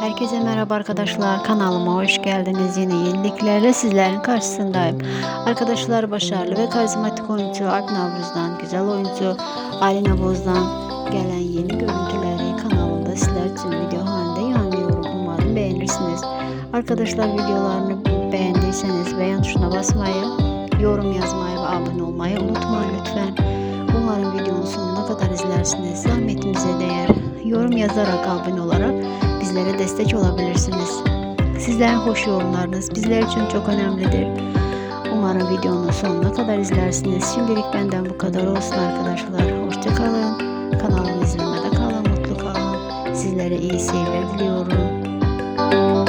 Herkese merhaba arkadaşlar. Kanalıma hoş geldiniz. Yeni yeniliklerle sizlerin karşısındayım. Arkadaşlar başarılı ve karizmatik oyuncu Alp Navruz'dan, güzel oyuncu Alina Boz'dan gelen yeni görüntüleri kanalımda sizler için video halinde yayınlıyorum. Umarım beğenirsiniz. Arkadaşlar videolarını beğendiyseniz beğen tuşuna basmayı, yorum yazmayı ve abone olmayı unutmayın lütfen. Umarım videonun sonuna kadar izlersiniz. Zahmetimize değer. Yorum yazarak abone olarak bizlere destek olabilirsiniz. Sizlerin hoş yorumlarınız bizler için çok önemlidir. Umarım videonun sonuna kadar izlersiniz. Şimdilik benden bu kadar olsun arkadaşlar. Hoşçakalın. Kanalımı izlemede kalın, mutlu kalın. Sizlere iyi seyirler diliyorum.